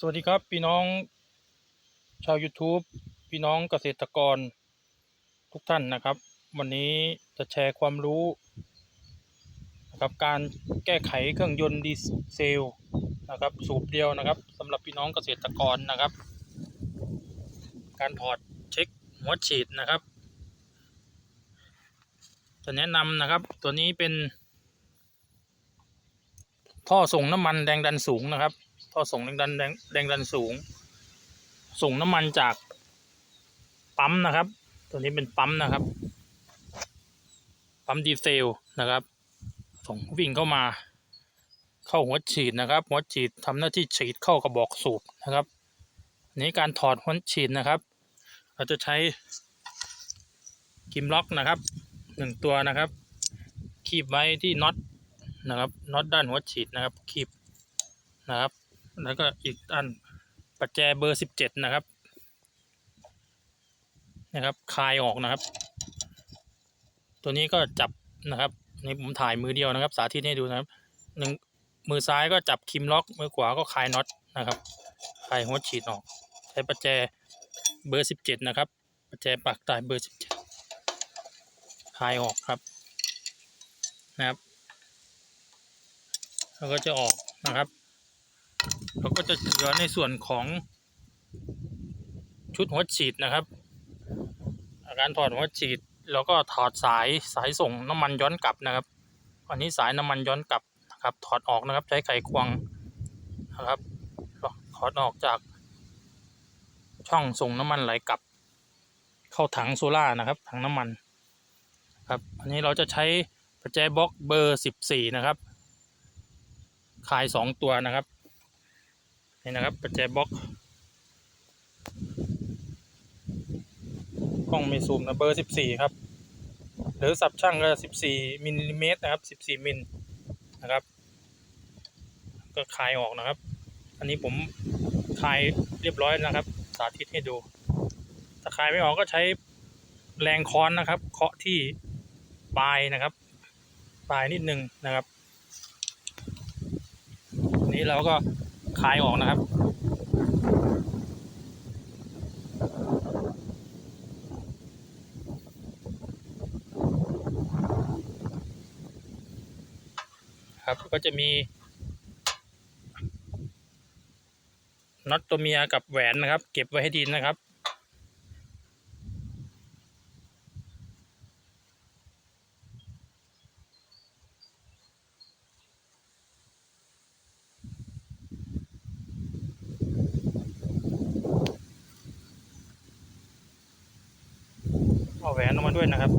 สวัสดีครับ พี่น้องชาว YouTube พี่น้องเกษตรกรทุกท่านนะครับ วันนี้จะแชร์ความรู้นะครับการแก้ไขเครื่องยนต์ดีเซลนะครับ สูบเดียวนะครับสำหรับพี่น้องเกษตรกรนะครับ การถอดเช็คหัวฉีดนะครับ จะแนะนำนะครับตัวนี้เป็น ท่อส่งน้ำมันแรงดันสูงนะครับ ท่อส่งแรงดันแรงแรงดันสูง ส่งน้ำมันจากปั๊มนะครับ ตัวนี้เป็นปั๊มนะครับ ปั๊มดีเซลนะครับ ส่งวิ่งเข้ามา เข้าหัวฉีดนะครับ หัวฉีดทำหน้าที่ฉีดเข้ากระบอกสูบนะครับนนี้การถอดหัวฉีดนะครับ เราจะใช้กิมล็อกนะครับหนึ่งตัวนะครับ คีบไว้ที่น็อตนะครับน็อตด้านหัวฉีดนะครับคีบนะครับ แล้วก็อีกอันปัจแจเบอร์สิบเจ็ดนะครับ นะครับคลายออกนะครับ ตัวนี้ก็จับนะครับนี่ผมถ่ายมือเดียวนะครับ สาธิตให้ดูนะครับหนึ่งมือซ้ายก็จับคิมล็อก มือขวาก็คลายน็อตนะครับคลายหัวฉีดออก ใช้ปัจแจเบอร์สิบเจ็ดนะครับปัจแจปากตายเบอร์สิบเจ็ดคลายออกครับนะครับแล้วก็จะออกนะครับ เราก็จะเหลือในส่วนของชุดหัวฉีดนะครับอาการถอดหัวฉีดเราก็ถอดสายสายส่งน้ำมันย้อนกลับนะครับ อันนี้สายน้ำมันย้อนกลับนะครับ ถอดออกนะครับ ใช้ไขควงนะครับถอดออกจาก ช่องส่งน้ำมันไหลกลับ เข้าถังโซล่านะครับถังน้ำมันครับอันนี้เราจะใช้ปัจจัยบล็อกเบอร์สิบสี่นะครับคายสองตัวนะครับ นี่นะครับปัจจัยบล็อกกล้องม่ซูมนะเบอร์สิบสี่ครับ หรือสับช่างก็สิบสี่มิลลิเมตรนะครับสิบสี่มิลนะครับ ก็คลายออกนะครับ อันนี้ผมคลายเรียบร้อยนะครับ สาธิตให้ดูถ้าคลายไม่ออกก็ใช้แรงค้อนนะครับ เคาะที่ปลายนะครับ ปลายนิดนึงนะครับ นี้เราก็ คลายออกนะครับ ครับก็จะมีน็อตตัวเมียกับแหวนนะครับ เก็บไว้ให้ดีนะครับ เอาแหวนออกมาด้วยนะครับ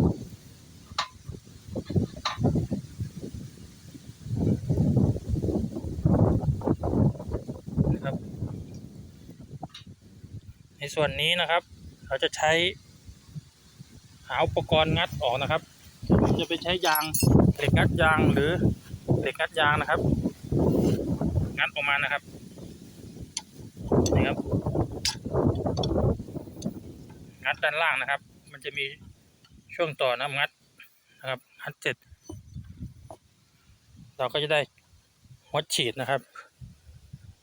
นะครับ ในส่วนนี้นะครับ เราจะใช้หาอุปกรณ์งัดออกนะครับ จะไปใช้ยางเหล็กงัดยางหรือเหล็กงัดยางนะครับ งัดออกมานะครับนี่ครับงัดด้านล่างนะครับ มันจะมีช่วงต่อน้ำงัดนะครับงัดเสร็จ เราก็จะได้หัวฉีดนะครับ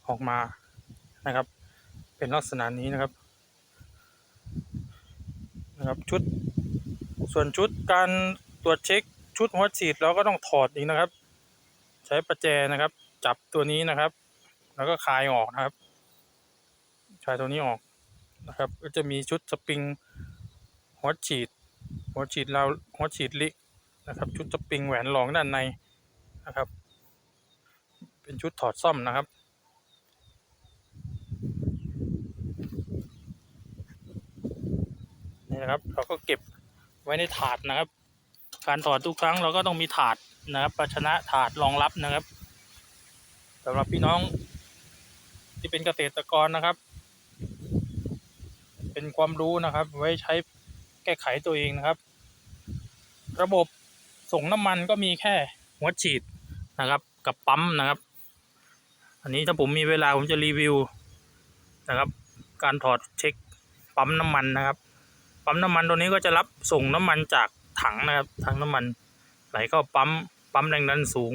ออกมานะครับ เป็นลักษณะนี้นะครับนะครับชุดส่วนชุดการตรวจเช็คชุดหัวฉีดเราก็ต้องถอดอีกนะครับ ใช้ประแจนะครับ จับตัวนี้นะครับ แล้วก็คลายออกนะครับคลายตัวนี้ออกนะครับ ก็จะมีชุดสปริง หัวฉีด หัวฉีดเราหัวฉีดลินะครับ ชุดสปริงแหวนรองด้านในนะครับ เป็นชุดถอดซ่อมนะครับนี่นะครับเราก็เก็บไว้ในถาดนะครับ การถอดทุกครั้งเราก็ต้องมีถาดนะครับ ภาชนะถาดรองรับนะครับสำหรับพี่น้องที่เป็นเกษตรกรนะครับ เป็นความรู้นะครับ ไว้ใช้ แก้ไขตัวเองนะครับ ระบบส่งน้ำมันก็มีแค่หัวฉีดนะครับ กับปั๊มนะครับ อันนี้ถ้าผมมีเวลาผมจะรีวิวนะครับ การถอดเช็คปั๊มน้ำมันนะครับ ปั๊มน้ำมันตัวนี้ก็จะรับส่งน้ำมันจากถังนะครับถังน้ำมันไหลเข้าปั๊มปั๊มแรงดันสูง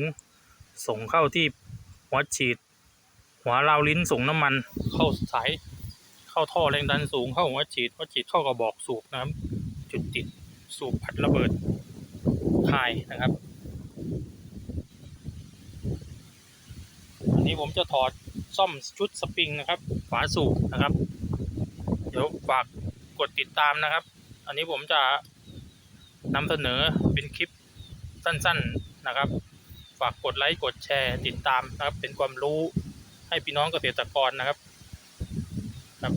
ส่งเข้าที่หัวฉีด หัวราวลิ้นส่งน้ำมันเข้าสาย เข้าท่อแรงดันสูงเข้าหัวฉีดหัวฉีดเข้ากระบอกสูบนะครับ จุดติดสูบพัดระเบิดคายนะครับอันนี้ผมจะถอดซ่อมชุดสปริงนะครับ ฝาสูบนะครับ เดี๋ยวฝากกดติดตามนะครับ อันนี้ผมจะนำเสนอเป็นคลิปสั้น ๆนะครับ ฝากกดไลค์กดแชร์ติดตามนะครับ เป็นความรู้ให้พี่น้องเกษตรกรนะครับครับ